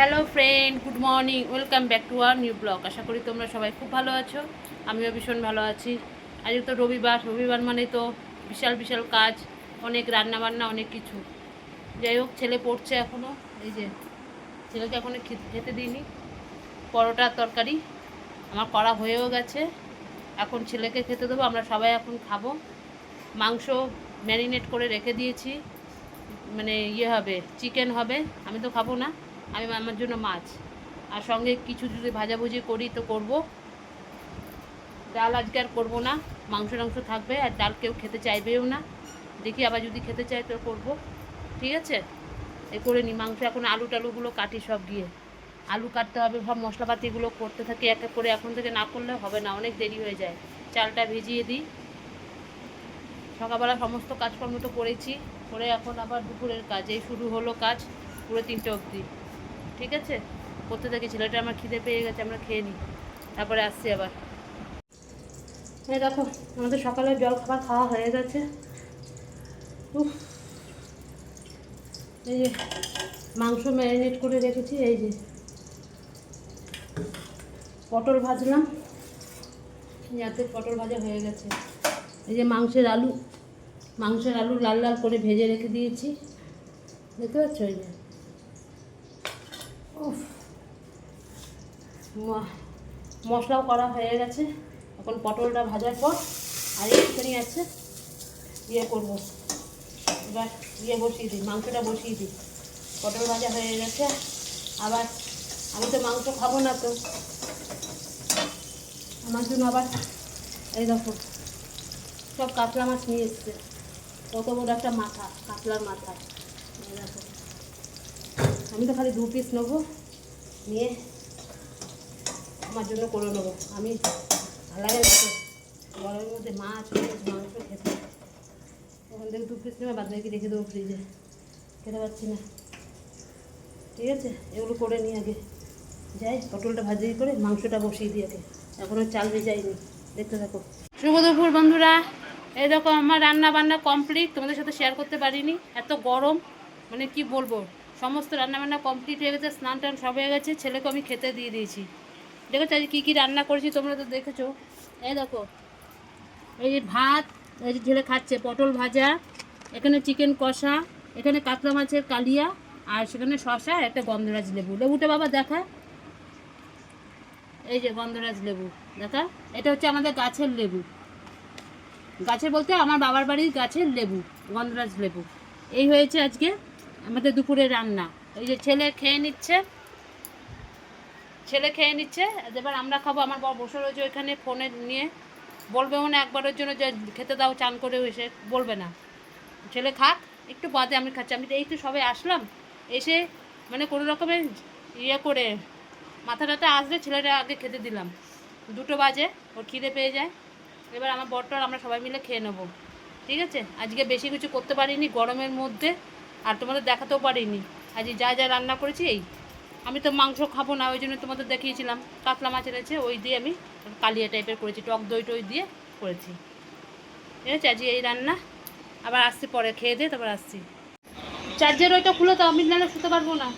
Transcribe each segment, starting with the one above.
Hello friend good morning welcome back to our new blog আশা করি তোমরা সবাই খুব ভালো আছো। আমিও ভীষণ ভালো আছি। আজকে তো রবিবার। রবিবার মানে তো বিশাল বিশাল কাজ। অনেক রান্না বান্না অনেক কিছু। যাই হোক, ছেলে পড়ছে এখনও এই যে, ছেলেকে এখনও খেতে দিইনি। পরোটার তরকারি আমার করা হয়েও গেছে। এখন ছেলেকে খেতে দেবো। আমরা সবাই এখন খাব। মাংস ম্যারিনেট করে রেখে দিয়েছি। মানে ইয়ে হবে, চিকেন হবে। আমি তো খাব না। আমি আমার জন্য মাছ। আর সঙ্গে কিছু যদি ভাজাভুজি করি তো করব। ডাল আজকে আর করব না, মাংস টাংস থাকবে আর ডাল কেউ খেতে চাইবেও না। দেখি আবার যদি খেতে চায় তো করব। ঠিক আছে? এ করে নি, মাংস এখন আলু টালুগুলো কাটি সব গিয়ে। আলু কাটতে হবে, সব মশলাপাতিগুলো করতে থাকি এক এক করে। এখন থেকে না করলে হবে না, অনেক দেরি হয়ে যায়। চালটা ভিজিয়ে দিই। সকালবেলা সমস্ত কাজকর্ম তো করেছি। করে এখন আবার দুপুরের কাজ, এই শুরু হলো কাজ পুরো তিনটে অবধি। ঠিক আছে? করতে থাকি, ছেলেটা আমার খিদে পেয়ে গেছে, আমরা খেয়ে নিই। তারপরে আসছি আবার। এই দেখো, আমাদের সকালে জল খাবার খাওয়া হয়ে গেছে। উফ। এই যে, মাংস ম্যারিনেট করে রেখেছি, এই যে। পটল ভাজলাম। যাতে পটল ভাজা হয়ে গেছে। এই যে মাংসের আলু মাংসের আলু লাল লাল করে ভেজে রেখে দিয়েছি। দেখতে পাচ্ছ এই যে? উফ। মশলাও করা হয়ে গেছে। এখন পটলটা ভাজার পর আর একটুখানি আছে ইয়ে করব। এবার ইয়ে বসিয়ে দিই, মাংসটা বসিয়ে দিই। পটল ভাজা হয়ে গেছে। আবার আমি তো মাংস খাব না তো। আমার জন্য আবার এই দেখো, সব কাতলা মাছ নিয়ে এসছে। কত বড় একটা মাথা, কাতলার মাথা। এই দেখো। আমি তো খালি দু পিস নেব, নিয়ে আমার জন্য করে নেব। আমি তো গরমের মধ্যে মাছ মাংস খেতে। ওখান থেকে দু পিস নেবে বাদ বাকি রেখে দেবো ফ্রিজে খেতে পারছি না। ঠিক আছে? এগুলো করে নিই আগে। যাই, পটলটা ভাজি করে মাংসটা বসিয়ে দিই আগে। এখনও চাল ভেজাইনি। দেখতে থাকো। শুভ বন্ধুরা। এই দেখো, আমার রান্না বান্না কমপ্লিট তোমাদের সাথে শেয়ার করতে পারিনি। এত গরম। মানে কি বলব? সমস্ত রান্নাবান্না কমপ্লিট হয়ে গেছে, স্নান টান সব হয়ে গেছে, ছেলেকে আমি খেতে দিয়ে দিয়েছি। দেখেছ, আজ কী কী রান্না করেছি তোমরা তো দেখেছ। এই দেখো, এই যে ভাত, এই যে ছেলে খাচ্ছে পটল ভাজা, এখানে চিকেন কষা, এখানে কাতলা মাছের কালিয়া, আর সেখানে শশা একটা গন্ধরাজ লেবু। লেবুটা বাবা দেখা। এই যে গন্ধরাজ লেবু, দেখা। এটা হচ্ছে আমাদের গাছের লেবু। গাছের বলতে আমার বাবার বাড়ির গাছের লেবু, গন্ধরাজ লেবু। এই হয়েছে আজকে আমাদের দুপুরে রান্না। এই যে ছেলে খেয়ে নিচ্ছে। ছেলে খেয়ে নিচ্ছে। এবার আমরা খাব। আমার বর বসে রয়েছে ওইখানে ফোনে নিয়ে। বলবে মনে একবারের জন্য যে খেতে দাও, চান করে এসে বলবে না। ছেলে খাক, একটু বাদে আমি খাচ্ছি। আমি এই তো সবে আসলাম। এসে মানে কোনো রকমের ইয়ে করে মাথাটাতে আসলে ছেলেটা আগে খেতে দিলাম। দুটো বাজে, ওর খিদে পেয়ে যায়। এবার আমার বরটার আমরা সবাই মিলে খেয়ে নেব। ঠিক আছে? আজকে বেশি কিছু করতে পারিনি গরমের মধ্যে। আর তোমাদের দেখাতেও পারিনি। আজ যা যা রান্না করেছি, এই। আমি তো মাংস খাব না, ওই জন্য তোমাদের দেখিয়েছিলাম। কাতলা মাছের আছে, ওই দিয়ে আমি কালিয়া টাইপের করেছি, টক দই টই দিয়ে করেছি। ঠিক আছে, আজকে এই রান্না। আবার আসছি পরে, খেয়ে দিয়ে তারপর আসছি। চার্জের ওইটা খুলে তো আমি নাহলে শুতে পারব না।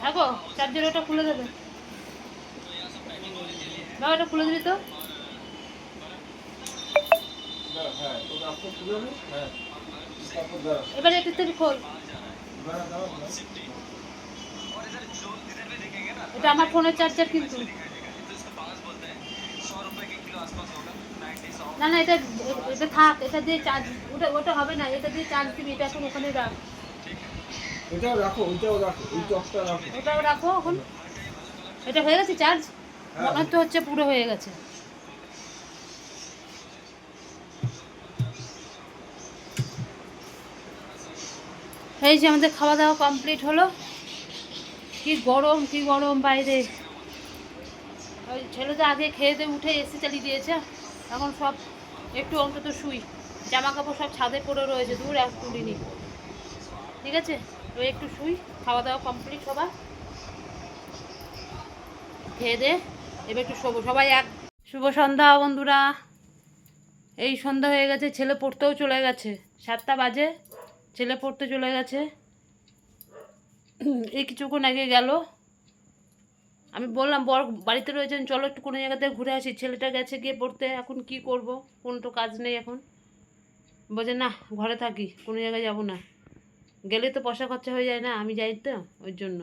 হ্যাঁ গো, চার্জের ওইটা খুলে দেবে। বাবা ওটা খুলে দিবি তো। এবার একটু থেকে খোল। এটা আমার ফোনের চার্জার কিন্তু। না না এটা এটা থাক এটা দিয়ে চার্জ ওটা ওটা হবে না এটা দিয়ে চার্জ দিবি এটা এখন ওখানে রাখ। এটাও রাখো ওইটাও রাখো ওই টকটা রাখো। ওটাও রাখো এখন। এটা হয়ে গেছে চার্জ মনে হচ্ছে হচ্ছে পুরো হয়ে গেছে। এই যে আমাদের খাওয়া দাওয়া কমপ্লিট হলো। কি গরম কি গরম বাইরে। ওই ছেলে তো আগে খেয়ে উঠে এসি চালিয়ে দিয়েছে। এখন সব একটু অন্তত শুই। জামা কাপড় সব ছাদে পড়ে রয়েছে, দূর এক তুলিনি। ঠিক আছে? ওই একটু শুই খাওয়া দাওয়া কমপ্লিট সবার। খেয়ে দে এবার একটু শোবো। সবাই এক শুভ সন্ধ্যা বন্ধুরা। এই সন্ধ্যা হয়ে গেছে, ছেলে পড়তেও চলে গেছে। সাতটা বাজে। ছেলে পড়তে চলে গেছে। এই কিছুক্ষণ আগে গেল। আমি বললাম বর বাড়িতে রয়েছেন চলো একটু কোনো জায়গাতে ঘুরে আসি। ছেলেটা গেছে গিয়ে পড়তে এখন কি করব? কোনো তো কাজ নেই এখন। বলছে না ঘরে থাকি কোনো জায়গায় যাব না। গেলে তো পয়সা খরচা হয়ে যায় না আমি যাই তো ওই জন্য।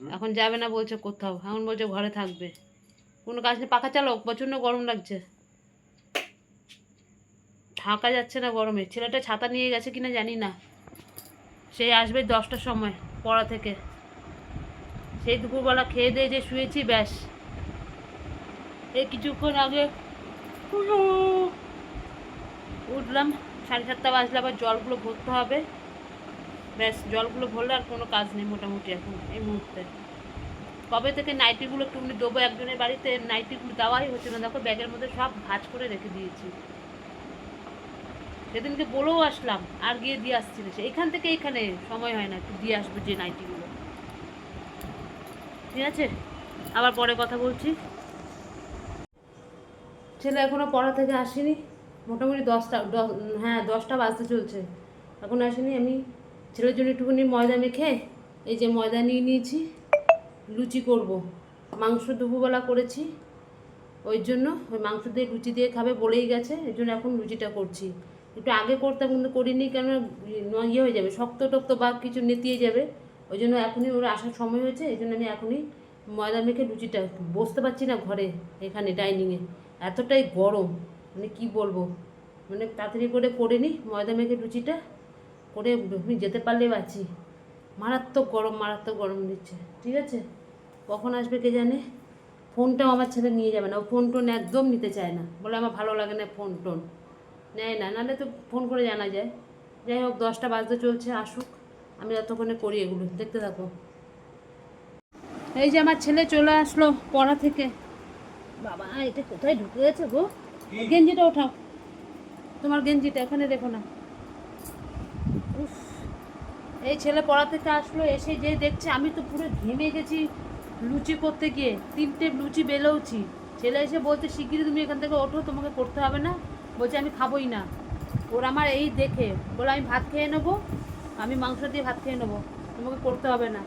এখন যাবে না বলছে কোথাও? এখন বলছে ঘরে থাকবে। কোনো কাজ নেই পাখা চালাও প্রচণ্ড গরম লাগছে। থাকা যাচ্ছে না গরমে। ছেলেটা ছাতা নিয়ে গেছে কিনা জানি না। সে আসবে দশটার সময় পড়া থেকে। সেই দুপুরবেলা খেয়ে দিয়ে যে শুয়েছি, ব্যাস। এই কিছুক্ষণ আগে উঠলাম। সাড়ে সাতটা বাজলে আবার জলগুলো ভরতে হবে। ব্যাস, জলগুলো ভরলে আর কোনো কাজ নেই মোটামুটি এখন এই মুহূর্তে। কবে থেকে নাইটিগুলো একটুখানি দেবো একজনের বাড়িতে, নাইটিগুলো দেওয়াই হচ্ছে না। দেখো ব্যাগের মধ্যে সব ভাঁজ করে রেখে দিয়েছি। সেদিনকে বলেও আসলাম, আর গিয়ে দিয়ে আসছি না এখান থেকে এখানে সময় হয় না একটু দিয়ে আসব যে নাইটিগুলো। ঠিক আছে? আবার পরে কথা বলছি। ছেলে এখনও পড়া থেকে আসেনি। মোটামুটি দশটা হ্যাঁ দশটা বাজতে চলছে। এখন আসেনি, আমি ছেলের জন্য একটুখানি ময়দা মেখে এই যে ময়দা নিয়ে নিয়েছি, লুচি করব। মাংস দুপুরবেলা করেছি, ওই জন্য ওই মাংস দিয়ে লুচি দিয়ে খাবে বলেই গেছে এই জন্য এখন লুচিটা করছি। একটু আগে করতাম কিন্তু করিনি কেন? ইয়ে হয়ে যাবে, শক্ত টক্ত বা কিছু নেতিয়ে যাবে। ওই জন্য এখনই ওর আসার সময় হয়েছে, এই জন্য আমি এখনই ময়দা মেখে লুচিটা বসতে পারছি না ঘরে, এখানে ডাইনিংয়ে। এতটাই গরম মানে কি বলব? মানে তাড়াতাড়ি করে করে নিই ময়দা মেখে লুচিটা, করে যেতে পারলে বাঁচি। মারাত্মক গরম মারাত্মক গরম দিচ্ছে, ঠিক আছে? কখন আসবে কে জানে? ফোনটাও আমার ছেলে নিয়ে যাবে না, ও ফোন টোন একদম নিতে চায় না। বলে আমার ভালো লাগে না ফোন টোন নেয় না নাহলে তো ফোন করে জানা যায়। যাই হোক দশটা বাজতে চলছে আসুক। আমি যতক্ষণে করি এগুলো দেখতে থাকো। এই যে আমার ছেলে চলে আসলো পড়া থেকে। বাবা এটা কোথায় ঢুকে গেছে গো? গেঞ্জিটা ওঠাও। তোমার গেঞ্জিটা এখানে দেখো না। এই ছেলে পড়া থেকে আসলো এসে যে দেখছে আমি তো পুরো ঘেমে গেছি লুচি করতে গিয়ে। তিনটে লুচি বেলেওছি ছেলে এসে বলতে শিগগিরই তুমি এখান থেকে ওঠো তোমাকে করতে হবে না? বলছে, আমি খাবোই না। ওর আমার এই দেখে, বলে, আমি ভাত খেয়ে নেব, আমি মাংস দিয়ে ভাত খেয়ে নেব, তোমাকে করতে হবে না।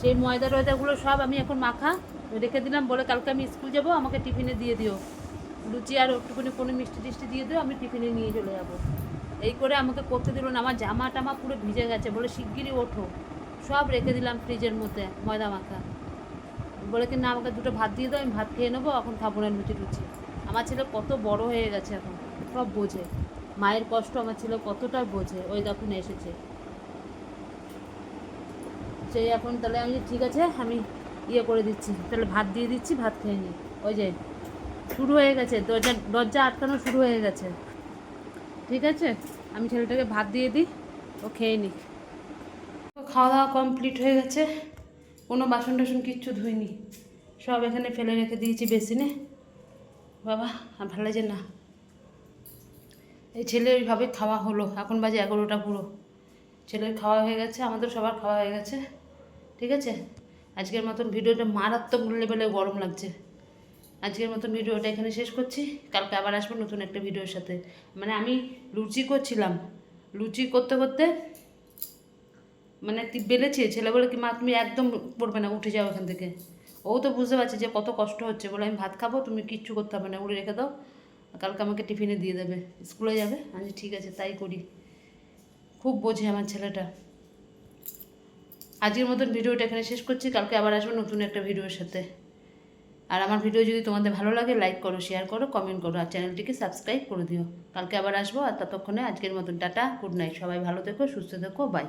সেই ময়দা টয়দাগুলো সব আমি এখন মাখা রেখে দিলাম, বলে, কালকে আমি স্কুল যাব, আমাকে টিফিনে দিয়ে দিও। লুচি আর একটুখানি কোনো মিষ্টি টিষ্টি দিয়ে দিও, আমি টিফিনে নিয়ে চলে যাব। এই করে আমাকে করতে দিল না, আমার জামা টামা পুরো ভিজে গেছে, বলে, শিগগিরই ওঠো। সব রেখে দিলাম ফ্রিজের মধ্যে, ময়দা মাখা। বলে কি, না, আমাকে দুটো ভাত দিয়ে দাও, আমি ভাত খেয়ে নেব, এখন খাব না লুচি লুচি আমার ছেলে কত বড় হয়ে গেছে এখন। সব বোঝে। মায়ের কষ্ট আমার ছেলে কতটা বোঝে, ওই দেখুন এসেছে। সেই এখন তাহলে আমি ঠিক আছে, আমি ইয়ে করে দিচ্ছি। তাহলে ভাত দিয়ে দিচ্ছি, ভাত খেয়ে নি। ওই যে শুরু হয়ে গেছে, দরজা দরজা আটকানো শুরু হয়ে গেছে। ঠিক আছে? আমি ছেলেটাকে ভাত দিয়ে দিই, ও খেয়ে নি। খাওয়া দাওয়া কমপ্লিট হয়ে গেছে, কোনো বাসন টাসন কিচ্ছু ধুইনি। সব এখানে ফেলে রেখে দিয়েছি বেসিনে। বাবা, ভালো লাগছে না। এই ছেলের ওইভাবে খাওয়া হলো। এখন বাজে এগারোটা পুরো। ছেলের খাওয়া হয়ে গেছে, আমাদের সবার খাওয়া হয়ে গেছে। ঠিক আছে? আজকের মতন ভিডিওটা মারাত্মক লেভেলে গরম লাগছে। আজকের মতন ভিডিওটা এখানে শেষ করছি। কালকে আবার আসব নতুন একটা ভিডিওর সাথে। মানে আমি লুচি করছিলাম। লুচি করতে করতে মানে তুই বেলেছি। ছেলে বলে কি, মা, তুমি একদম পড়বে না, উঠে যাও এখান থেকে। ও তো বুঝতে পারছে যে কত কষ্ট হচ্ছে। বলে, আমি ভাত খাব, তুমি কিচ্ছু করতে হবে না, উড়ে রেখে দাও। কালকে আমাকে টিফিনে দিয়ে দেবে। স্কুলে যাবে? আমি ঠিক আছে, তাই করি। খুব বোঝে আমার ছেলেটা। আজকের মতন ভিডিওটা এখানে শেষ করছি। কালকে আবার আসব নতুন একটা ভিডিওর সাথে। আর আমার ভিডিও যদি তোমাদের ভালো লাগে লাইক করো শেয়ার করো কমেন্ট করো, আর চ্যানেলটিকে সাবস্ক্রাইব করে দিও। কালকে আবার আসব, আর ততক্ষণে আজকের মতন টাটা গুড নাইট সবাই ভালো থেকো, সুস্থ থেকো বাই